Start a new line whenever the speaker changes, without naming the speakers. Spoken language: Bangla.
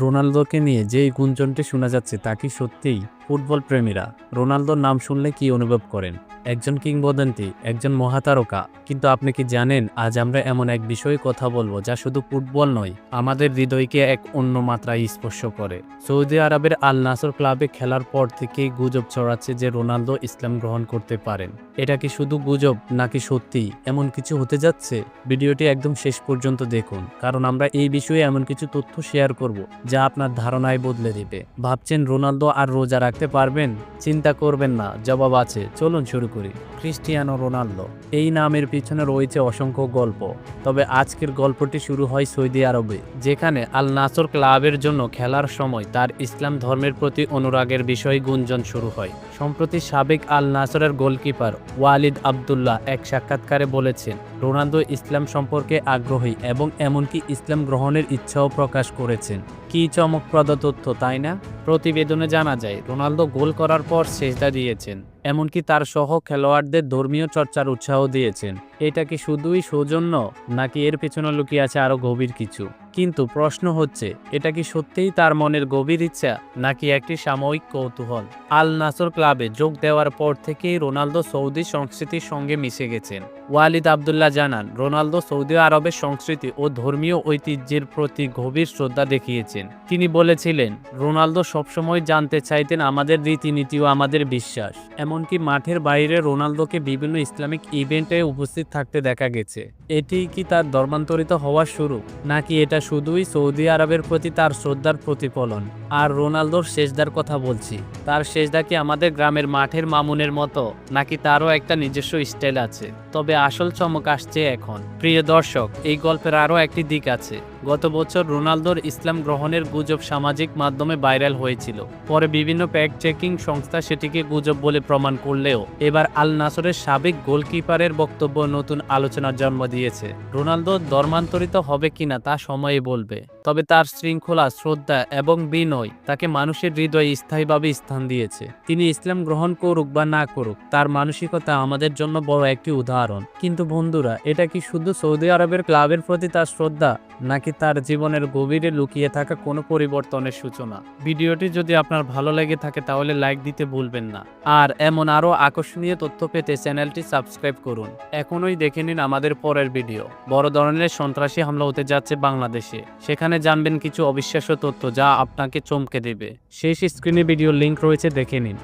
রোনালদোকে নিয়ে যেই গুঞ্জনটি শোনা যাচ্ছে তা কি সত্যিই? ফুটবল প্রেমীরা। রোনালদোর নাম শুনলে কি অনুভব করেন? একজন কিংবদন্তি, একজন মহাতারকা। কিন্তু আপনি কি জানেন, আজ আমরা এমন এক বিষয়ে কথা বলব যা শুধু ফুটবল নয়, আমাদের হৃদয়কে এক অন্য মাত্রায় স্পর্শ করে। সৌদি আরবের আল নাসর ক্লাবে খেলার পর থেকেই গুজব ছড়াচ্ছে যে রোনালদো ইসলাম গ্রহণ করতে পারেন। এটা কি শুধু গুজব নাকি সত্যি? এমন কিছু হতে যাচ্ছে? ভিডিওটি একদম শেষ পর্যন্ত দেখুন, কারণ আমরা এই বিষয়ে এমন কিছু তথ্য শেয়ার করব যা আপনার ধারণায় বদলে দেবে। ভাবছেন রোনালদো আর রোজা রাখতে পারবেন, চিন্তা করবেন না, জবাব আছে। চলুন শুরু করি। ক্রিস্টিয়ানো রোনাল্ডো এই নামের পিছনে রয়েছে অসংখ্য গল্প। তবে আজকের গল্পটি শুরু হয় সৌদি আরবে, যেখানে আল নাসর ক্লাবের জন্য খেলার সময় তার ইসলাম ধর্মের প্রতি অনুরাগের বিষয়ে গুঞ্জন শুরু হয়। সম্প্রতি সাবেক আল নাসরের গোলকিপার ওয়ালিদ আবদুল্লাহ এক সাক্ষাৎকারে বলেছেন, রোনালদো ইসলাম সম্পর্কে আগ্রহী এবং এমনকি ইসলাম গ্রহণের ইচ্ছাও প্রকাশ করেছেন। কি চমকপ্রদ তথ্য তাই না? প্রতিবেদনে জানা যায় রোনালদো গোল করার পর সেজদা দিয়েছেন। এমনকি তার সহ খেলোয়াড়দের ধর্মীয় চর্চার উৎসাহ দিয়েছেন। এটা কি শুধুই সৌজন্য, নাকি এর পেছনে লুকিয়ে আছে আরও গভীর কিছু? কিন্তু প্রশ্ন হচ্ছে, এটা কি সত্যিই তার মনের গভীর ইচ্ছা, নাকি একটি সাময়িক কৌতূহল? আল নাসর ক্লাবে যোগ দেওয়ার পর থেকেই রোনালদো সৌদি সংস্কৃতির সঙ্গে মিশে গেছেন। ওয়ালিদ আবদুল্লাহ জানান, রোনালদো সৌদি আরবের সংস্কৃতি ও ধর্মীয় ঐতিহ্যের প্রতি গভীর শ্রদ্ধা দেখিয়েছেন। তিনি বলেছিলেন, রোনালদো সবসময় জানতে চাইতেন আমাদের রীতিনীতি ও আমাদের বিশ্বাস। এমনকি মাঠের বাইরে রোনালদোকে বিভিন্ন ইসলামিক ইভেন্টে উপস্থিত থাকতে দেখা গেছে। এটি কি তার ধর্মান্তরিত হওয়ার শুরু, নাকি এটা শুধুই সৌদি আরবের প্রতি তার শ্রদ্ধার প্রতিফলন? আর রোনালদোর শেষদার কথা বলছি, তার শেষদা কি আমাদের গ্রামের মাঠের মামুনের মতো, নাকি তারও একটা নিজস্ব স্টাইল আছে? তবে আসল চমক আসছে এখন। প্রিয় দর্শক, এই গল্পের আরও একটি দিক আছে। গত বছর রোনালদোর ইসলাম গ্রহণের গুজব সামাজিক মাধ্যমে ভাইরাল হয়েছিল। পরে বিভিন্ন প্যাক চেকিং সংস্থা সেটিকে গুজব বলে প্রমাণ করলেও এবার আল নাসরের সাবেক গোলকিপারের বক্তব্য নতুন আলোচনার জন্ম দিয়েছে। রোনালদো ধর্মান্তরিত হবে কিনা তা সময়ে বলবে। তবে তার শৃঙ্খলা, শ্রদ্ধা এবং বিনয় তাকে মানুষের হৃদয়ে স্থায়ীভাবে স্থান দিয়েছে। তিনি ইসলাম গ্রহণ করুক বা না করুক, তার মানসিকতা আমাদের জন্য বড় একটি উদাহরণ। কিন্তু বন্ধুরা, এটা কি শুধু সৌদি আরবের ক্লাবের প্রতি তার শ্রদ্ধা, নাকি তার জীবনের গভীরে লুকিয়ে থাকা কোনো পরিবর্তনের সূচনা? ভিডিওটি যদি আপনার ভালো লেগে থাকে, তাহলে লাইক দিতে ভুলবেন না। আর এমন আরও আকর্ষণীয় তথ্য পেতে চ্যানেলটি সাবস্ক্রাইব করুন। এখনই দেখে নিন আমাদের পরের ভিডিও। বড় ধরনের সন্ত্রাসী হামলা হতে যাচ্ছে বাংলাদেশে। সেখানে জানবেন কিছু অবিশ্বাস্য তথ্য যা আপনাকে চমকে দেবে। শেষ স্ক্রিনে ভিডিও লিংক রয়েছে, দেখে নিন।